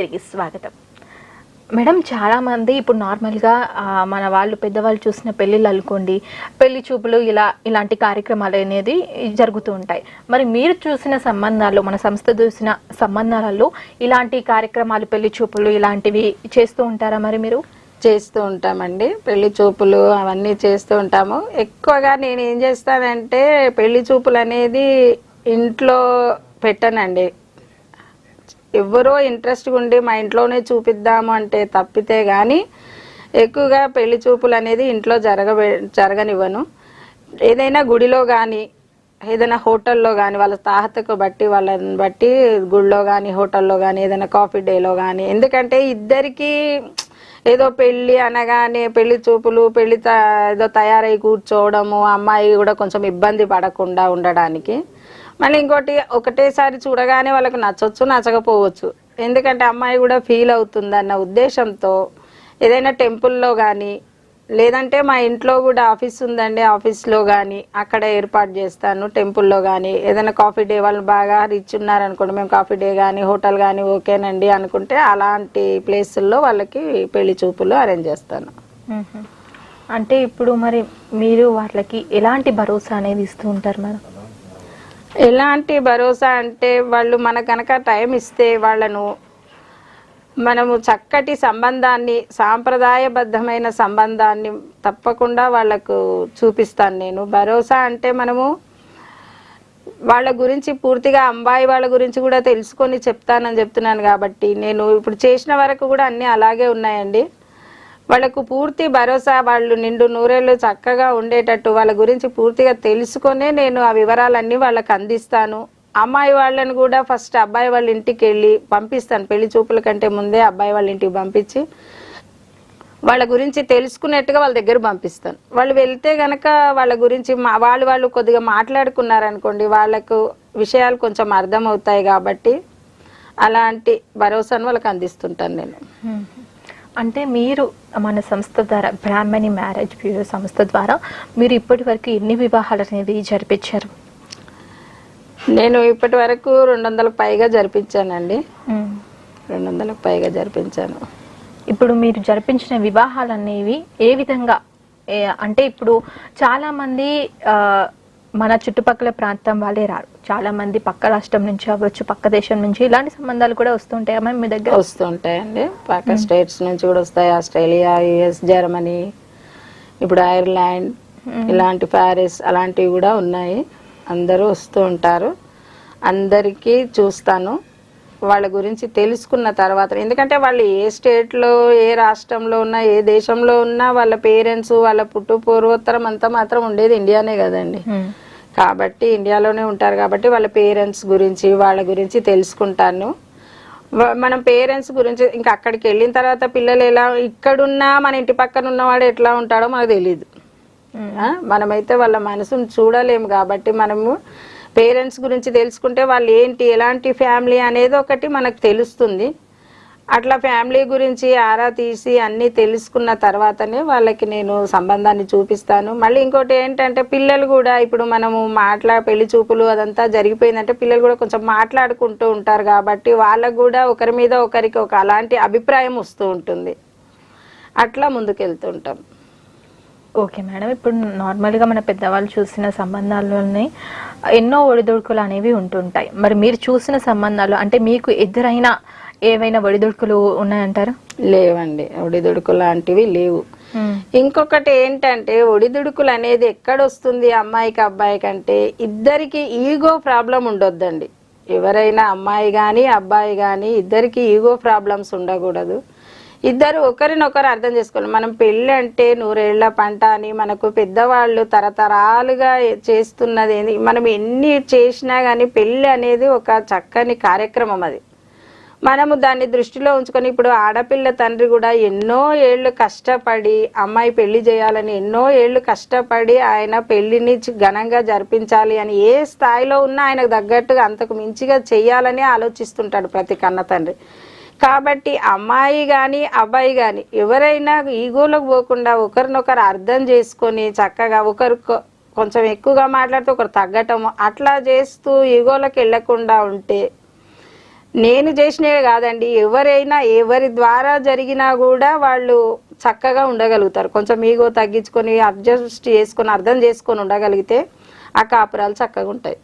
తిరిగి స్వాగతం. మేడం చాలామంది ఇప్పుడు నార్మల్గా మన వాళ్ళు పెద్దవాళ్ళు చూసిన పెళ్ళిళ్ళు అనుకోండి పెళ్ళి చూపులు ఇలా ఇలాంటి కార్యక్రమాలు అనేది జరుగుతూ ఉంటాయి. మరి మీరు చూసిన సంబంధాలు మన సంస్థ చూసిన సంబంధాలలో ఇలాంటి కార్యక్రమాలు పెళ్ళి చూపులు ఇలాంటివి చేస్తూ ఉంటారా మరి మీరు? చేస్తూ ఉంటామండి. పెళ్ళి చూపులు అవన్నీ చేస్తూ ఉంటాము. ఎక్కువగా నేను ఏం చేస్తానంటే పెళ్ళి చూపులు అనేది ఇంట్లో పెట్టనండి. ఎవరో ఇంట్రెస్ట్గా ఉండి మా ఇంట్లోనే చూపిద్దాము అంటే తప్పితే కానీ ఎక్కువగా పెళ్ళి చూపులు అనేది ఇంట్లో జరగ జరగనివ్వను. ఏదైనా గుడిలో కానీ ఏదైనా హోటల్లో కానీ వాళ్ళ తాహతకు బట్టి వాళ్ళని బట్టి గుడిలో కానీ హోటల్లో కానీ ఏదైనా కాఫీ డేలో కానీ ఎందుకంటే ఇద్దరికి ఏదో పెళ్ళి అనగానే పెళ్ళి చూపులు పెళ్ళి త- ఏదో తయారై కూర్చోవడము అమ్మాయి కూడా కొంచెం ఇబ్బంది పడకుండా ఉండడానికి. మళ్ళీ ఇంకోటి ఒకటేసారి చూడగానే వాళ్ళకి నచ్చొచ్చు నచ్చకపోవచ్చు. ఎందుకంటే అమ్మాయి కూడా ఫీల్ అవుతుందన్న ఉద్దేశంతో ఏదైనా టెంపుల్లో కానీ లేదంటే మా ఇంట్లో కూడా ఆఫీస్ ఉందండి ఆఫీస్లో కానీ అక్కడ ఏర్పాటు చేస్తాను టెంపుల్లో కానీ ఏదైనా కాఫీ డే వాళ్ళు బాగా రిచ్ ఉన్నారనుకోండి మేము కాఫీ డే కానీ హోటల్ కానీ ఓకేనండి అనుకుంటే అలాంటి ప్లేసుల్లో వాళ్ళకి పెళ్ళి చూపులు అరేంజ్ చేస్తాను. అంటే ఇప్పుడు మరి మీరు వాళ్ళకి ఎలాంటి భరోసా అనేది ఇస్తూ ఉంటారు మేడం? ఎలాంటి భరోసా అంటే వాళ్ళు మన కనుక టైం ఇస్తే వాళ్ళను మనము చక్కటి సంబంధాన్ని సాంప్రదాయబద్ధమైన సంబంధాన్ని తప్పకుండా వాళ్ళకు చూపిస్తాను నేను. భరోసా అంటే మనము వాళ్ళ గురించి పూర్తిగా అంబాయి వాళ్ళ గురించి కూడా తెలుసుకొని చెప్తానని చెప్తున్నాను కాబట్టి నేను ఇప్పుడు చేసిన వరకు కూడా అన్నీ అలాగే ఉన్నాయండి. వాళ్ళకు పూర్తి భరోసా వాళ్ళు నిండు నూరేళ్ళు చక్కగా ఉండేటట్టు వాళ్ళ గురించి పూర్తిగా తెలుసుకొనే నేను ఆ వివరాలన్నీ వాళ్ళకి అందిస్తాను. అమ్మాయి వాళ్ళని కూడా ఫస్ట్ అబ్బాయి వాళ్ళ ఇంటికి వెళ్ళి పంపిస్తాను. పెళ్ళి చూపుల కంటే ముందే అబ్బాయి వాళ్ళ ఇంటికి పంపించి వాళ్ళ గురించి తెలుసుకున్నట్టుగా వాళ్ళ దగ్గర పంపిస్తాను. వాళ్ళు వెళ్తే గనక వాళ్ళ గురించి మా వాళ్ళు వాళ్ళు కొద్దిగా మాట్లాడుకున్నారనుకోండి వాళ్ళకు విషయాలు కొంచెం అర్థమవుతాయి కాబట్టి అలాంటి భరోసాను వాళ్ళకి అందిస్తుంటాను నేను. అంటే మీరు మన సంస్థ ద్వారా బ్రాహ్మణి మ్యారేజ్ బ్యూరో సంస్థ ద్వారా మీరు ఇప్పటి వరకు ఎన్ని వివాహాలు అనేది జరిపించారు? నేను ఇప్పటి వరకు రెండు వందలకు పైగా జరిపించానండి. రెండు వందలకు పైగా జరిపించాను. ఇప్పుడు మీరు జరిపించిన వివాహాలు అనేవి ఏ విధంగా అంటే ఇప్పుడు చాలా మంది ఆ, మన చుట్టుపక్కల ప్రాంతం వాళ్ళే రారు. చాలా మంది పక్క రాష్ట్రం నుంచి అవ్వచ్చు పక్క దేశం నుంచి ఇలాంటి సంబంధాలు కూడా వస్తుంటాయి అమ్మ మీ దగ్గర? వస్తూ ఉంటాయండి పక్క స్టేట్స్ నుంచి కూడా వస్తాయి. ఆస్ట్రేలియా యుఎస్ జర్మనీ ఇప్పుడు ఐర్లాండ్ ఇలాంటి ప్యారిస్ అలాంటివి కూడా ఉన్నాయి. అందరూ వస్తూ ఉంటారు. అందరికీ చూస్తాను. వాళ్ళ గురించి తెలుసుకున్న తర్వాత ఎందుకంటే వాళ్ళు ఏ స్టేట్లో ఏ రాష్ట్రంలో ఉన్నా ఏ దేశంలో ఉన్నా వాళ్ళ పేరెంట్స్ వాళ్ళ పుట్టు పూర్వోత్తరం అంతా మాత్రం ఉండేది ఇండియానే కదండి. కాబట్టి ఇండియాలోనే ఉంటారు కాబట్టి వాళ్ళ పేరెంట్స్ గురించి వాళ్ళ గురించి తెలుసుకుంటాను. మనం పేరెంట్స్ గురించి ఇంకా అక్కడికి వెళ్ళిన తర్వాత పిల్లలు ఎలా ఇక్కడున్నా మన ఇంటి పక్కన ఉన్నవాడు ఎట్లా ఉంటాడో మనకు తెలియదు మనమైతే వాళ్ళ మనసును చూడలేము కాబట్టి మనము పేరెంట్స్ గురించి తెలుసుకుంటే వాళ్ళు ఏంటి ఎలాంటి ఫ్యామిలీ అనేది ఒకటి మనకు తెలుస్తుంది. అట్లా ఫ్యామిలీ గురించి ఆరా తీసి అన్నీ తెలుసుకున్న తర్వాతనే వాళ్ళకి నేను సంబంధాన్ని చూపిస్తాను. మళ్ళీ ఇంకోటి ఏంటంటే పిల్లలు కూడా ఇప్పుడు మనము మాట్లా పెళ్ళి చూపులు అదంతా జరిగిపోయిందంటే పిల్లలు కూడా కొంచెం మాట్లాడుకుంటూ ఉంటారు కాబట్టి వాళ్ళకు కూడా ఒకరి మీద ఒకరికి ఒక అలాంటి అభిప్రాయం వస్తూ ఉంటుంది. అట్లా ముందుకెళ్తుంటాం. ఓకే మేడం ఇప్పుడు నార్మల్గా మన పెద్దవాళ్ళు చూసిన సంబంధాల్లోనే ఎన్నో ఒడిదుడుకులు అనేవి ఉంటుంటాయి. మరి మీరు చూసిన సంబంధాలు అంటే మీకు ఎదురైన ఏవైనా ఒడిదుడుకులు ఉన్నాయంటారు? లేవండి. ఒడిదుడుకు లాంటివి లేవు. ఇంకొకటి ఏంటంటే ఒడిదుడుకులు అనేది ఎక్కడొస్తుంది అమ్మాయికి అబ్బాయికి అంటే ఇద్దరికి ఈగో ప్రాబ్లం ఉండొద్దండి. ఎవరైనా అమ్మాయి కానీ అబ్బాయి కానీ ఇద్దరికి ఈగో ప్రాబ్లమ్స్ ఉండకూడదు. ఇద్దరు ఒకరినొకరు అర్థం చేసుకోవాలి. మనం పెళ్ళి అంటే నూరేళ్ళ పంట అని మనకు పెద్దవాళ్ళు తరతరాలుగా చేస్తున్నది ఏంది? మనం ఎన్ని చేసినా కానీ పెళ్ళి అనేది ఒక చక్కని కార్యక్రమం అది. మనము దాన్ని దృష్టిలో ఉంచుకొని ఇప్పుడు ఆడపిల్ల తండ్రి కూడా ఎన్నో ఏళ్ళు కష్టపడి అమ్మాయి పెళ్ళి చేయాలని ఎన్నో ఏళ్ళు కష్టపడి ఆయన పెళ్ళిని ఘనంగా జరిపించాలి అని ఏ స్థాయిలో ఉన్నా ఆయనకు తగ్గట్టుగా అంతకు మించిగా చేయాలని ఆలోచిస్తుంటాడు ప్రతి కన్న తండ్రి. కాబట్టి అమ్మాయి కానీ అబ్బాయి కానీ ఎవరైనా ఈగోలోకి పోకుండా ఒకరినొకరు అర్థం చేసుకొని చక్కగా ఒకరు కొంచెం ఎక్కువగా మాట్లాడితే ఒకరు తగ్గటము అట్లా చేస్తూ ఈగోలకు వెళ్ళకుండా ఉంటే నేను చేసినవే కాదండి. ఎవరైనా ఎవరి ద్వారా జరిగినా కూడా వాళ్ళు చక్కగా ఉండగలుగుతారు. కొంచెం ఈగో తగ్గించుకొని అడ్జస్ట్ చేసుకొని అర్థం చేసుకొని ఉండగలిగితే ఆ కాపురాలు చక్కగా ఉంటాయి.